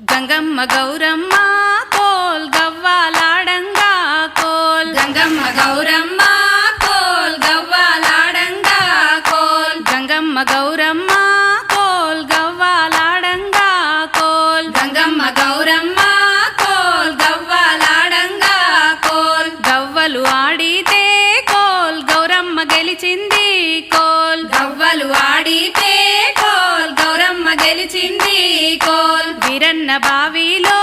గంగమ్మ గౌరమ్మ కోల్ గవ్వాలాడంగా కోల్. గంగమ్మ గౌరమ్మ కోల్ గవ్వాలాడంగా కోల్. గంగమ్మ గౌరమ్మ కోల్ గవ్వాలాడంగా కోల్. గంగమ్మ గౌరమ్మ కోల్ గవ్వాలాడంగా కోల్. గవ్వలు ఆడితే కోల్ గౌరమ్మ గెలిచింది కోల్. గవ్వలు ఆడితే బావిలో